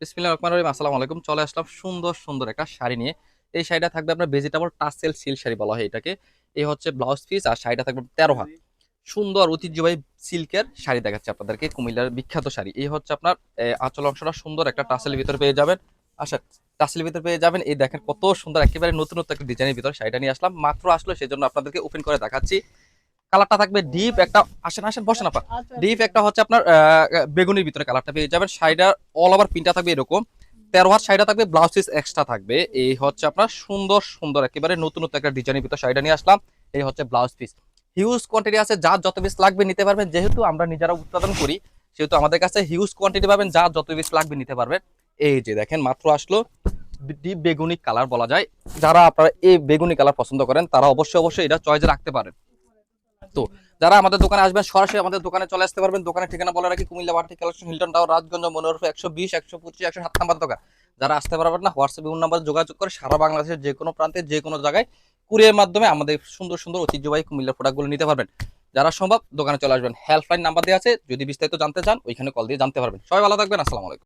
বিসমিল্লাহির রহমানির রহিম, আসসালামু আলাইকুম। চলে আসলাম সুন্দর সুন্দর একটা শাড়ি নিয়ে। এই শাড়িটা থাকবে আপনার ভেজিটেবল টাসেল সিল্ক শাড়ি বলা হয় এটাকে। এই হচ্ছে ব্লাউজ পিস আর শাড়িটা থাকবে তেরো হাত। সুন্দর, ঐতিহ্যবাহী সিল্কের শাড়ি দেখাচ্ছে আপনাদেরকে, কুমিল্লার বিখ্যাত শাড়ি। এই হচ্ছে আপনার আঁচল অংশটা সুন্দর একটা টাসেল ভিতরে পেয়ে যাবেন। আচ্ছা টাসেল ভিতরে পেয়ে যাবেন। এই দেখেন কত সুন্দর, একেবারে নতুন নতুন একটা ডিজাইনের ভিতরে শাড়িটা নিয়ে আসলাম। মাত্র আসলো সেই জন্য আপনাদেরকে ওপেন করে দেখাচ্ছি। কালারটা থাকবে ডিপ একটা আসেন আসেন বসেন আপনার ডিপ একটা হচ্ছে আপনার বেগুনির ভিতরে কালারটা পেয়ে যাবেন। শাড়িটা অল ওভার প্রিন্টটা থাকবে এরকম। তেরো হাত শাড়িটা থাকবে ব্লাউজ পিস এক্সট্রা থাকবে। এই হচ্ছে আপনার সুন্দর সুন্দর একেবারে নতুন নতুন একটা ডিজাইনের ভিতরে শাড়িটা নিয়ে আসলাম। এই হচ্ছে ব্লাউজ পিস হিউজ কোয়ান্টিটি আছে যার যত পিস লাগবে নিতে পারবেন। যেহেতু আমরা নিজেরা উৎপাদন করি সেহেতু আমাদের কাছে হিউজ কোয়ান্টিটি পাবেন যার যত পিস লাগবে নিতে পারবেন। এই যে দেখেন মাত্র আসলো ডিপ বেগুনি কালার বলা যায়। যারা আপনারা এই বেগুনি কালার পছন্দ করেন তারা অবশ্যই অবশ্যই এটা চয়েসে রাখতে পারেন। তো যারা আমাদের দোকানে আসবেন, সরাসরি আমাদের দোকানে চলে আসতে পারবেন। দোকানের ঠিকানা বলে রাখি, কুমিল্লা বাটি কালেকশন, হিলটন টাওয়ার, রাজগঞ্জ, মনোরফ, একশো বিশ, একশো পঁচিশ, একশো সাত নাম্বার দোকান। যারা আসতে পারবেন না, হোয়াটসঅ্যাপ বিভিন্ন নাম্বার যোগাযোগ করে সারা বাংলাদেশের যে কোনো প্রান্তে, যে কোনো জায়গায় কুরিয়ার মাধ্যমে আমাদের সুন্দর সুন্দর, ঐতিহ্যবাহী কুমিল্লার প্রোডাক্টগুলো নিতে পারবেন। যারা সম্ভব, দোকানে চলে আসবেন। হেল্পলাইন নাম্বার দেওয়া আছে, যদি বিস্তারিত জানতে চান, ওইখানে কল দিয়ে জানতে পারবেন। সবাই ভালো থাকবেন, আসসালামু আলাইকুম।